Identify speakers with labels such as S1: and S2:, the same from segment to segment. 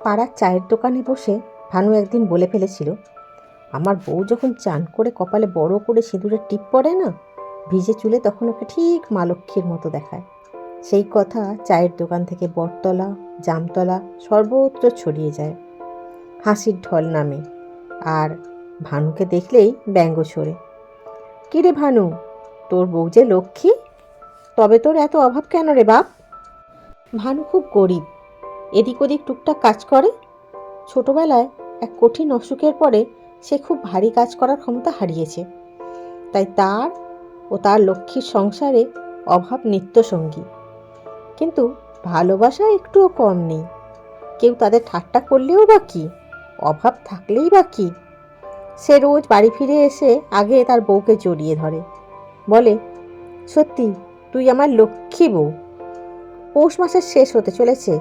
S1: পাড়ার চায়ের দোকানে বসে ভানু একদিন বলে ফেলেছিল, আমার বউ যখন চান করে কপালে বড় করে সিঁদুরের টিপ পড়ে না, ভিজে চুলে তখন ওকে ঠিক মালক্ষীর মতো দেখায়। সেই কথা চায়ের দোকান থেকে বটতলা, জামতলা সর্বত্র ছড়িয়ে যায়। হাসির ঢল নামে আর ভানুকে দেখলেই ব্যঙ্গ ছড়ে। কিরে ভানু, তোর বউ যে লক্ষ্মী? তবে তোর এত অভাব কেন রে বাপ? ভানু খুব গরিব। এদিক ওদিক টুকটাক কাজ করে। ছোটবেলায় এক কঠিন অসুখের পরে সে খুব ভারী কাজ করার ক্ষমতা হারিয়েছে। তাই তার ও তার লক্ষ্মীর সংসারে অভাব নিত্যসঙ্গী। কিন্তু ভালোবাসা একটুও কম নেই। কেউ তাদের ঠাট্টা করলেও বা কি? অভাব থাকলেই বা কি? সে রোজ বাড়ি ফিরে এসে আগে তার বউকে জড়িয়ে ধরে। বলে, সত্যি, তুই আমার লক্ষ্মী বউ। পৌষ মাসের শেষ হতে চলেছে।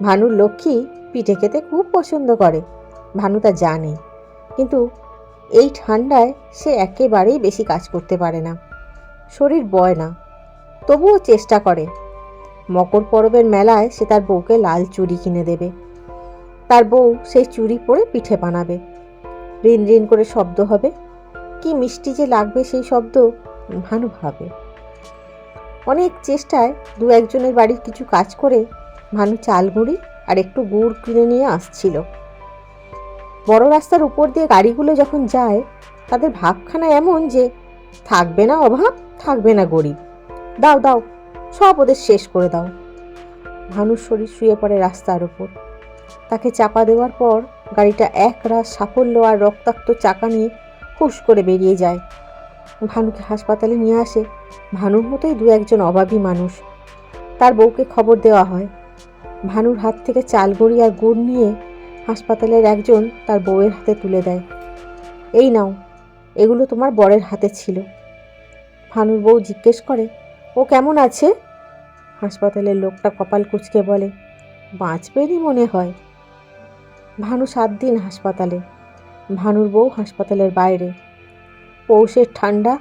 S1: ভানুর লক্ষ্মী পিঠে খেতে খুব পছন্দ করে। ভানু তা জানে, কিন্তু এই ঠান্ডায় সে একেবারেই বেশি কাজ করতে পারে না। শরীর বয় না, তবুও চেষ্টা করে। মকর পরবের মেলায় সে তার বউকে লাল চুড়ি কিনে দেবে। তার বউ সেই চুড়ি পরে পিঠে বানাবে। রিন রিন করে শব্দ হবে। কি মিষ্টি যে লাগবে সেই শব্দ, ভানু ভাবে। অনেক চেষ্টায় দু একজনের বাড়ির কিছু কাজ করে ভানু চাল গুঁড়ি আর একটু গুড় কিনে নিয়ে আসছিল। বড় রাস্তার উপর দিয়ে গাড়িগুলো যখন যায়, তাদের ভাবখানা এমন যে, থাকবে না অভাব, থাকবে না গরিব। দাও দাও, সব ওদের শেষ করে দাও। ভানুর শরীর শুয়ে পড়ে রাস্তার ওপর তাকে চাপা দেওয়ার পর গাড়িটা এক রাস সাফল্য আর রক্তাক্ত চাকা নিয়ে হুশ করে বেরিয়ে যায়। ভানুকে হাসপাতালে নিয়ে আসে। ভানুর মতোই দু একজন অভাবী মানুষ। তার বউকে খবর দেওয়া হয়। ভানুর হাত থেকে চাল গুঁড়ি আর গুড় নিয়ে হাসপাতালের একজন তার বউয়ের হাতে তুলে দেয়। এই নাও, এগুলো তোমার বরের হাতে ছিল। ভানুর বউ জিজ্ঞেস করে, ও কেমন আছে? হাসপাতালের লোকটা কপাল কুচকে বলে, বাঁচবেনই মনে হয়। ভানু সাত দিন হাসপাতালে, ভানুর বউ হাসপাতালের বাইরে। পৌষের ঠান্ডা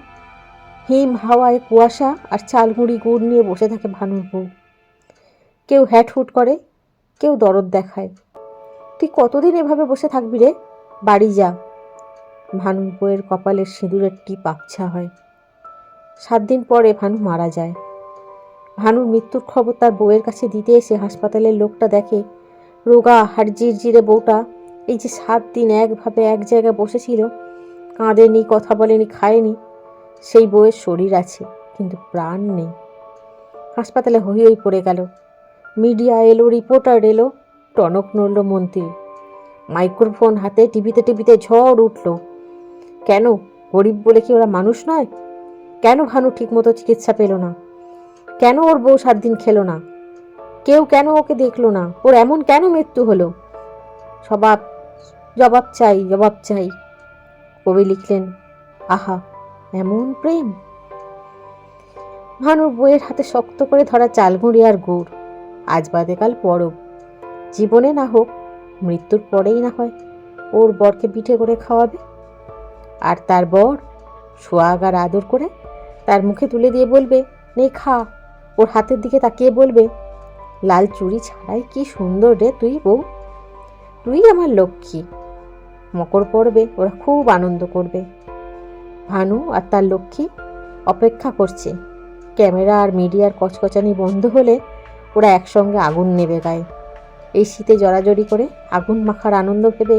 S1: হিম হাওয়ায় কুয়াশা আর চালগুড়ি গুড় নিয়ে বসে থাকে ভানুর বউ। কেউ হ্যাটহুট করে, কেউ দরদ দেখায়। তুই কতদিন এভাবে বসে থাকবি রে? বাড়ি যা। ভানু বউয়ের কপালের সিঁদুরের টিপ আবছা হয়। সাত দিন পরে ভানু মারা যায়। ভানুর মৃত্যুর খবর তার বউয়ের কাছে দিতে এসে হাসপাতালের লোকটা দেখে, রোগা হার জিরজিরে বউটা, এই যে সাত দিন একভাবে এক জায়গায় বসেছিল, কাঁদেনি, কথা বলেনি, খায়নি, সেই বউয়ের শরীর আছে, কিন্তু প্রাণ নেই। হাসপাতালে হই পড়ে গেল। মিডিয়া এলো, রিপোর্টার এলো, টনক নড়ল মন্ত্রী। মাইক্রোফোন হাতে টিভিতে টিভিতে ঝড় উঠল। কেন? গরিব বলে কি ওরা মানুষ নয়? কেন ভানু ঠিকমতো চিকিৎসা পেল না? কেন ওর বউ সাত দিন খেলো না? কেউ কেন ওকে দেখল না? ওর এমন কেন মৃত্যু হলো? সবাব, জবাব চাই জবাব চাই। কবি লিখলেন, আহা, এমন প্রেম। ভানুর বইয়ের হাতে শক্ত করে ধরা চালগুঁড়ি আর গুড়। আজ বাদে কাল পরব জীবনে না হোক, মৃত্যুর পরেই না হয়, ওর বরকে পিঠে করে খাওয়াবে। আর তার বর সোয়াগ আর আদর করে তার মুখে তুলে দিয়ে বলবে, নে, খা। ওর হাতের দিকে তাকিয়ে বলবে, লাল চুড়ি ছাড়াই কি সুন্দর রে তুই বউ। তুই আমার লক্ষ্মী। মকর পড়বে, ওরা খুব আনন্দ করবে। ভানু আর তার লক্ষ্মী অপেক্ষা করছে। ক্যামেরা আর মিডিয়ার কচকচানি বন্ধ হলে ওরা একসঙ্গে আগুন নেবে গায়ে। এই শীতে জড়াজড়ি করে আগুন মাখার আনন্দ ভেবে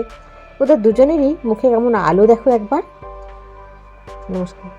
S1: ওদের দুজনেরই মুখে কেমন আলো দেখো একবার। নমস্কার।